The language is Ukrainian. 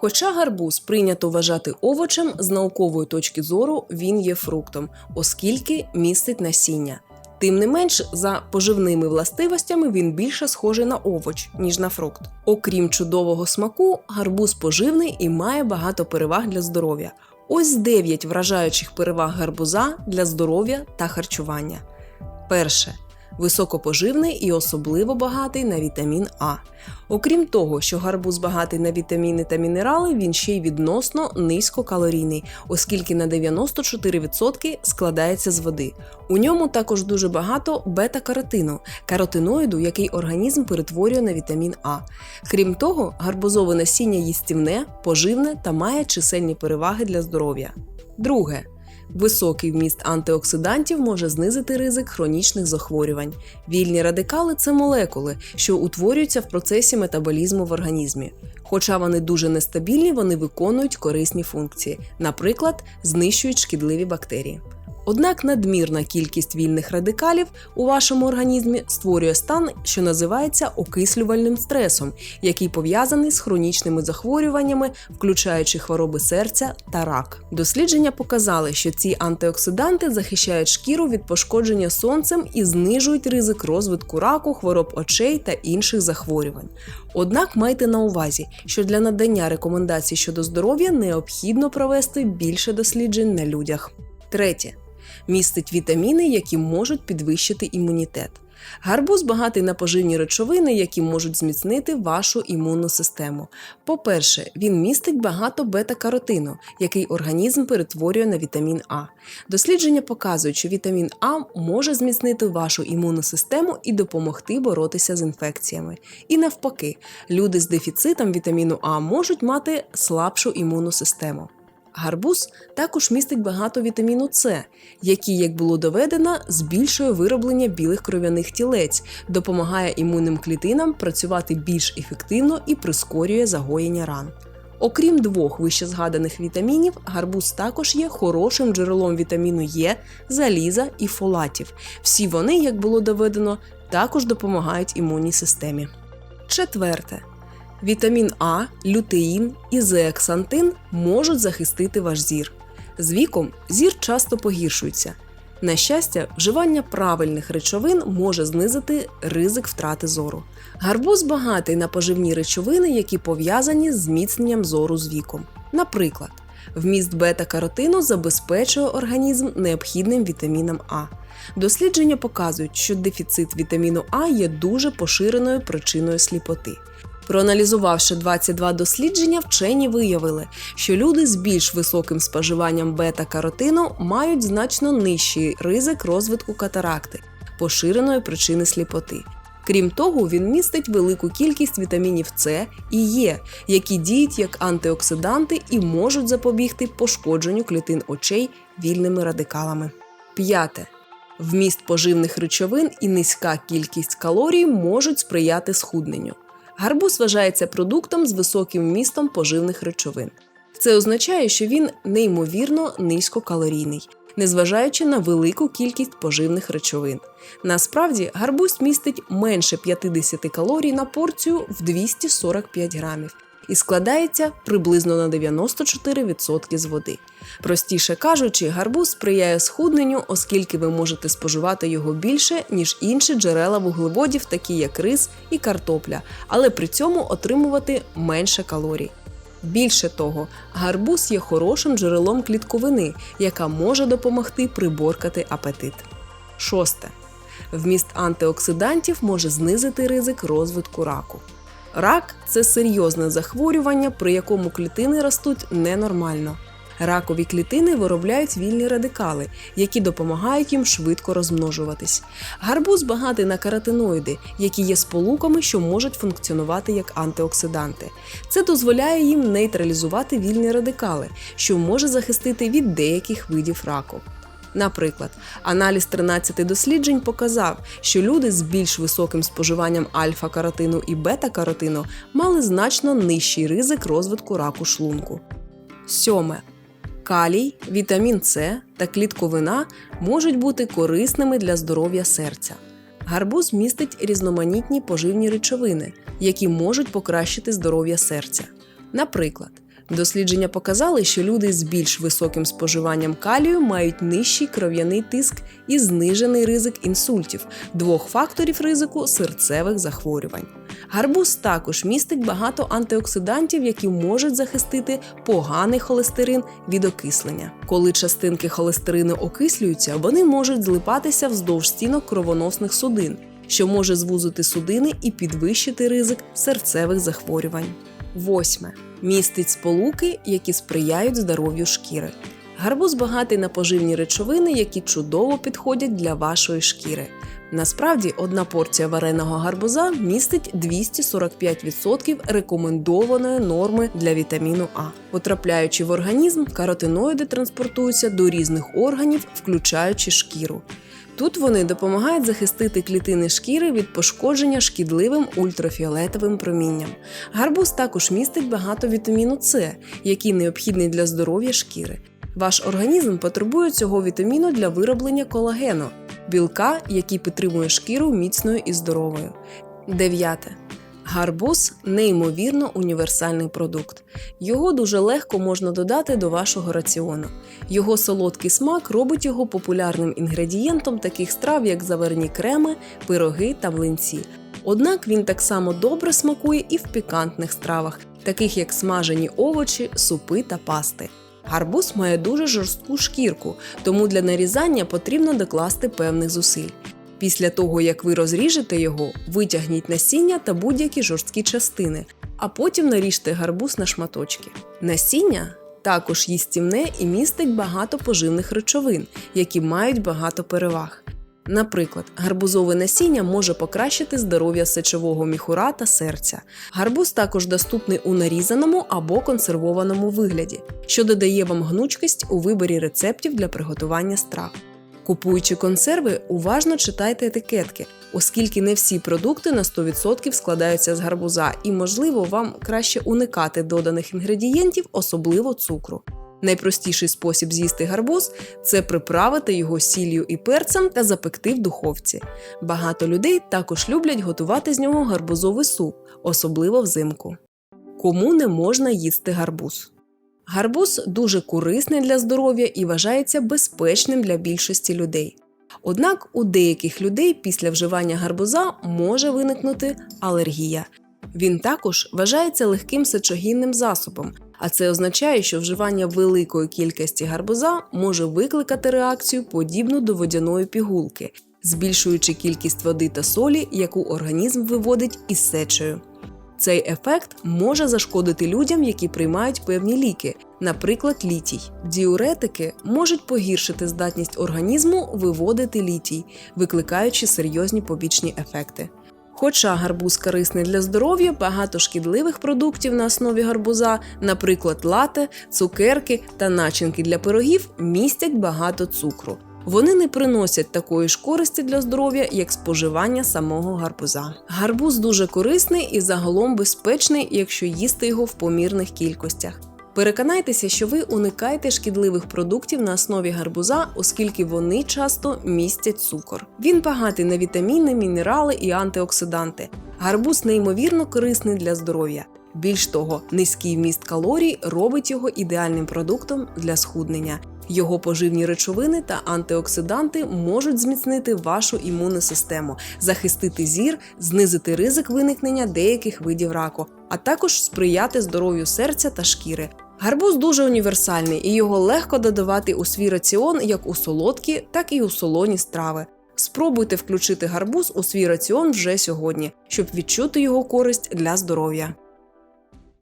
Хоча гарбуз прийнято вважати овочем, з наукової точки зору він є фруктом, оскільки містить насіння. Тим не менш, за поживними властивостями він більше схожий на овоч, ніж на фрукт. Окрім чудового смаку, гарбуз поживний і має багато переваг для здоров'я. Ось 9 вражаючих переваг гарбуза для здоров'я та харчування. Перше. Високопоживний і особливо багатий на вітамін А. Окрім того, що гарбуз багатий на вітаміни та мінерали, він ще й відносно низькокалорійний, оскільки на 94% складається з води. У ньому також дуже багато бета-каротину, каротиноїду, який організм перетворює на вітамін А. Крім того, гарбузове насіння їстівне, поживне та має чисельні переваги для здоров'я. Друге. Високий вміст антиоксидантів може знизити ризик хронічних захворювань. Вільні радикали це молекули, що утворюються в процесі метаболізму в організмі. Хоча вони дуже нестабільні, вони виконують корисні функції, наприклад, знищують шкідливі бактерії. Однак надмірна кількість вільних радикалів у вашому організмі створює стан, що називається окислювальним стресом, який пов'язаний з хронічними захворюваннями, включаючи хвороби серця та рак. Дослідження показали, що ці антиоксиданти захищають шкіру від пошкодження сонцем і знижують ризик розвитку раку, хвороб очей та інших захворювань. Однак майте на увазі, що для надання рекомендацій щодо здоров'я необхідно провести більше досліджень на людях. Третє містить вітаміни, які можуть підвищити імунітет. Гарбуз багатий на поживні речовини, які можуть зміцнити вашу імунну систему. По-перше, він містить багато бета-каротину, який організм перетворює на вітамін А. Дослідження показують, що вітамін А може зміцнити вашу імунну систему і допомогти боротися з інфекціями. І навпаки, люди з дефіцитом вітаміну А можуть мати слабшу імунну систему. Гарбуз також містить багато вітаміну С, який, як було доведено, збільшує вироблення білих кров'яних тілець, допомагає імунним клітинам працювати більш ефективно і прискорює загоєння ран. Окрім двох вищезгаданих вітамінів, гарбуз також є хорошим джерелом вітаміну Е, заліза і фолатів. Всі вони, як було доведено, також допомагають імунній системі. Четверте. Вітамін А, лютеїн і зеаксантин можуть захистити ваш зір. З віком зір часто погіршується. На щастя, вживання правильних речовин може знизити ризик втрати зору. Гарбуз багатий на поживні речовини, які пов'язані з зміцненням зору з віком. Наприклад, вміст бета-каротину забезпечує організм необхідним вітаміном А. Дослідження показують, що дефіцит вітаміну А є дуже поширеною причиною сліпоти. Проаналізувавши 22 дослідження, вчені виявили, що люди з більш високим споживанням бета-каротину мають значно нижчий ризик розвитку катаракти, поширеної причини сліпоти. Крім того, він містить велику кількість вітамінів С і Е, які діють як антиоксиданти і можуть запобігти пошкодженню клітин очей вільними радикалами. П'яте. Вміст поживних речовин і низька кількість калорій можуть сприяти схудненню. Гарбуз вважається продуктом з високим вмістом поживних речовин. Це означає, що він неймовірно низькокалорійний, незважаючи на велику кількість поживних речовин. Насправді, гарбуз містить менше 50 калорій на порцію в 245 грамів і складається приблизно на 94% з води. Простіше кажучи, гарбуз сприяє схудненню, оскільки ви можете споживати його більше, ніж інші джерела вуглеводів, такі як рис і картопля, але при цьому отримувати менше калорій. Більше того, гарбуз є хорошим джерелом клітковини, яка може допомогти приборкати апетит. Шосте. Вміст антиоксидантів може знизити ризик розвитку раку. Рак це серйозне захворювання, при якому клітини ростуть ненормально. Ракові клітини виробляють вільні радикали, які допомагають їм швидко розмножуватись. Гарбуз багатий на каротиноїди, які є сполуками, що можуть функціонувати як антиоксиданти. Це дозволяє їм нейтралізувати вільні радикали, що може захистити від деяких видів раку. Наприклад, аналіз 13 досліджень показав, що люди з більш високим споживанням альфа-каротину і бета-каротину мали значно нижчий ризик розвитку раку шлунку. Сьоме. Калій, вітамін С та клітковина можуть бути корисними для здоров'я серця. Гарбуз містить різноманітні поживні речовини, які можуть покращити здоров'я серця. Наприклад, Дослідження показали, що люди з більш високим споживанням калію мають нижчий кров'яний тиск і знижений ризик інсультів, двох факторів ризику серцевих захворювань. Гарбуз також містить багато антиоксидантів, які можуть захистити поганий холестерин від окислення. Коли частинки холестерину окислюються, вони можуть злипатися вздовж стінок кровоносних судин, що може звузити судини і підвищити ризик серцевих захворювань. Восьме. Містить сполуки, які сприяють здоров'ю шкіри. Гарбуз багатий на поживні речовини, які чудово підходять для вашої шкіри. Насправді, одна порція вареного гарбуза містить 245% рекомендованої норми для вітаміну А. Потрапляючи в організм, каротиноїди транспортуються до різних органів, включаючи шкіру. Тут вони допомагають захистити клітини шкіри від пошкодження шкідливим ультрафіолетовим промінням. Гарбуз також містить багато вітаміну С, який необхідний для здоров'я шкіри. Ваш організм потребує цього вітаміну для вироблення колагену, білка, який підтримує шкіру міцною і здоровою. Дев'яте. Гарбуз неймовірно універсальний продукт. Його дуже легко можна додати до вашого раціону. Його солодкий смак робить його популярним інгредієнтом таких страв, як заварні креми, пироги та млинці. Однак він так само добре смакує і в пікантних стравах, таких як смажені овочі, супи та пасти. Гарбуз має дуже жорстку шкірку, тому для нарізання потрібно докласти певних зусиль. Після того, як ви розріжете його, витягніть насіння та будь-які жорсткі частини, а потім наріжте гарбуз на шматочки. Насіння також їстівне і містить багато поживних речовин, які мають багато переваг. Наприклад, гарбузове насіння може покращити здоров'я сечового міхура та серця. Гарбуз також доступний у нарізаному або консервованому вигляді, що додає вам гнучкість у виборі рецептів для приготування страв. Купуючи консерви, уважно читайте етикетки, оскільки не всі продукти на 100% складаються з гарбуза, і, можливо, вам краще уникати доданих інгредієнтів, особливо цукру. Найпростіший спосіб з'їсти гарбуз це приправити його сіллю і перцем та запекти в духовці. Багато людей також люблять готувати з нього гарбузовий суп, особливо взимку. Кому не можна їсти гарбуз? Гарбуз дуже корисний для здоров'я і вважається безпечним для більшості людей. Однак у деяких людей після вживання гарбуза може виникнути алергія. Він також вважається легким сечогінним засобом, а це означає, що вживання великої кількості гарбуза може викликати реакцію подібну до водяної пігулки, збільшуючи кількість води та солі, яку організм виводить із сечею. Цей ефект може зашкодити людям, які приймають певні ліки, наприклад, літій. Діуретики можуть погіршити здатність організму виводити літій, викликаючи серйозні побічні ефекти. Хоча гарбуз корисний для здоров'я, багато шкідливих продуктів на основі гарбуза, наприклад, лате, цукерки та начинки для пирогів, містять багато цукру. Вони не приносять такої ж користі для здоров'я, як споживання самого гарбуза. Гарбуз дуже корисний і загалом безпечний, якщо їсти його в помірних кількостях. Переконайтеся, що ви уникаєте шкідливих продуктів на основі гарбуза, оскільки вони часто містять цукор. Він багатий на вітаміни, мінерали і антиоксиданти. Гарбуз неймовірно корисний для здоров'я. Більш того, низький вміст калорій робить його ідеальним продуктом для схуднення. Його поживні речовини та антиоксиданти можуть зміцнити вашу імунну систему, захистити зір, знизити ризик виникнення деяких видів раку, а також сприяти здоров'ю серця та шкіри. Гарбуз дуже універсальний і його легко додавати у свій раціон як у солодкі, так і у солоні страви. Спробуйте включити гарбуз у свій раціон вже сьогодні, щоб відчути його користь для здоров'я.